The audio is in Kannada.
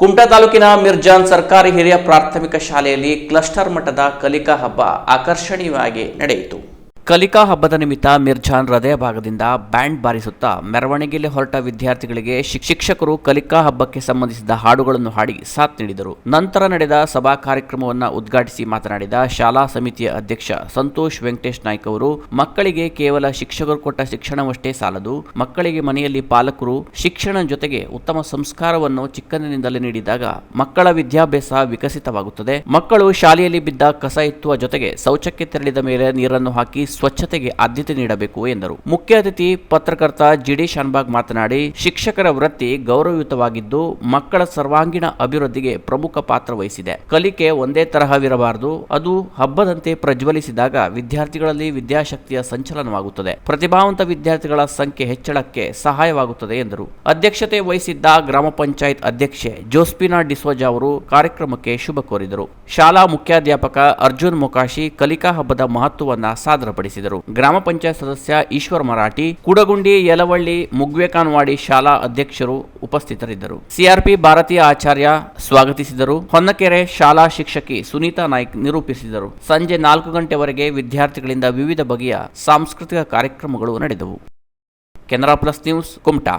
ಕುಮಟಾ ತಾಲೂಕಿನ ಮಿರ್ಜಾನ್ ಸರ್ಕಾರಿ ಹಿರಿಯ ಪ್ರಾಥಮಿಕ ಶಾಲೆಯಲ್ಲಿ ಕ್ಲಸ್ಟರ್ ಮಟ್ಟದ ಕಲಿಕಾ ಹಬ್ಬ ಆಕರ್ಷಣೀಯವಾಗಿ ನಡೆಯಿತು. ಕಲಿಕಾ ಹಬ್ಬದ ನಿಮಿತ್ತ ಮಿರ್ಜಾನ್ ಹೃದಯ ಭಾಗದಿಂದ ಬ್ಯಾಂಡ್ ಬಾರಿಸುತ್ತಾ ಮೆರವಣಿಗೆಯಲ್ಲಿ ಹೊರಟ ವಿದ್ಯಾರ್ಥಿಗಳಿಗೆ ಶಿಕ್- ಶಿಕ್ಷಕರು ಕಲಿಕಾ ಹಬ್ಬಕ್ಕೆ ಸಂಬಂಧಿಸಿದ ಹಾಡುಗಳನ್ನು ಹಾಡಿ ಸಾಥ್ ನೀಡಿದರು. ನಂತರ ನಡೆದ ಸಭಾ ಕಾರ್ಯಕ್ರಮವನ್ನು ಉದ್ಘಾಟಿಸಿ ಮಾತನಾಡಿದ ಶಾಲಾ ಸಮಿತಿಯ ಅಧ್ಯಕ್ಷ ಸಂತೋಷ್ ವೆಂಕಟೇಶ್ ನಾಯ್ಕ ಅವರು, ಮಕ್ಕಳಿಗೆ ಕೇವಲ ಶಿಕ್ಷಕರು ಕೊಟ್ಟ ಶಿಕ್ಷಣವಷ್ಟೇ ಸಾಲದು, ಮಕ್ಕಳಿಗೆ ಮನೆಯಲ್ಲಿ ಪಾಲಕರು ಶಿಕ್ಷಣ ಜೊತೆಗೆ ಉತ್ತಮ ಸಂಸ್ಕಾರವನ್ನು ಚಿಕ್ಕಂದಿನಿಂದಲೇ ನೀಡಿದಾಗ ಮಕ್ಕಳ ವಿದ್ಯಾಭ್ಯಾಸ ವಿಕಸಿತವಾಗುತ್ತದೆ. ಮಕ್ಕಳು ಶಾಲೆಯಲ್ಲಿ ಬಿದ್ದ ಕಸ ಎತ್ತುವ ಜೊತೆಗೆ ಶೌಚಕ್ಕೆ ತೆರಳಿದ ಮೇಲೆ ನೀರನ್ನು ಹಾಕಿ ಸ್ವಚ್ಛತೆಗೆ ಆದ್ಯತೆ ನೀಡಬೇಕು ಎಂದರು. ಮುಖ್ಯ ಅತಿಥಿ ಪತ್ರಕರ್ತ ಜಿಡಿ ಶಾನ್ಬಾಗ್ ಮಾತನಾಡಿ, ಶಿಕ್ಷಕರ ವೃತ್ತಿ ಗೌರವಯುತವಾಗಿದ್ದು, ಮಕ್ಕಳ ಸರ್ವಾಂಗೀಣ ಅಭಿವೃದ್ಧಿಗೆ ಪ್ರಮುಖ ಪಾತ್ರ ವಹಿಸಿದೆ. ಕಲಿಕೆ ಒಂದೇ ತರಹವಿರಬಾರದು, ಅದು ಹಬ್ಬದಂತೆ ಪ್ರಜ್ವಲಿಸಿದಾಗ ವಿದ್ಯಾರ್ಥಿಗಳಲ್ಲಿ ವಿದ್ಯಾಶಕ್ತಿಯ ಸಂಚಲನವಾಗುತ್ತದೆ. ಪ್ರತಿಭಾವಂತ ವಿದ್ಯಾರ್ಥಿಗಳ ಸಂಖ್ಯೆ ಹೆಚ್ಚಳಕ್ಕೆ ಸಹಾಯವಾಗುತ್ತದೆ ಎಂದರು. ಅಧ್ಯಕ್ಷತೆ ವಹಿಸಿದ್ದ ಗ್ರಾಮ ಪಂಚಾಯತ್ ಅಧ್ಯಕ್ಷೆ ಜೋಸ್ಪಿನಾ ಡಿಸೋಜ ಅವರು ಕಾರ್ಯಕ್ರಮಕ್ಕೆ ಶುಭ ಕೋರಿದರು. ಶಾಲಾ ಮುಖ್ಯಾಧ್ಯಾಪಕ ಅರ್ಜುನ್ ಮೊಕಾಶಿ ಕಲಿಕಾ ಹಬ್ಬದ ಮಹತ್ವವನ್ನು ಸಾದರಪಡಿಸಿದರು. ಗ್ರಾಮ ಪಂಚಾಯತ್ ಸದಸ್ಯ ಈಶ್ವರ್ ಮರಾಠಿ, ಕುಡಗುಂಡಿ ಯಲವಳ್ಳಿ, ಮುಗ್ವೇಕಾನ್ವಾಡಿ ಶಾಲಾ ಅಧ್ಯಕ್ಷರು ಉಪಸ್ಥಿತರಿದ್ದರು. ಸಿಆರ್ಪಿ ಭಾರತೀಯ ಆಚಾರ್ಯ ಸ್ವಾಗತಿಸಿದರು. ಹೊನ್ನಕೆರೆ ಶಾಲಾ ಶಿಕ್ಷಕಿ ಸುನೀತಾ ನಾಯ್ಕ್ ನಿರೂಪಿಸಿದರು. ಸಂಜೆ ನಾಲ್ಕು ಗಂಟೆವರೆಗೆ ವಿದ್ಯಾರ್ಥಿಗಳಿಂದ ವಿವಿಧ ಬಗೆಯ ಸಾಂಸ್ಕೃತಿಕ ಕಾರ್ಯಕ್ರಮಗಳು ನಡೆದವು. Canara plus news Kumta.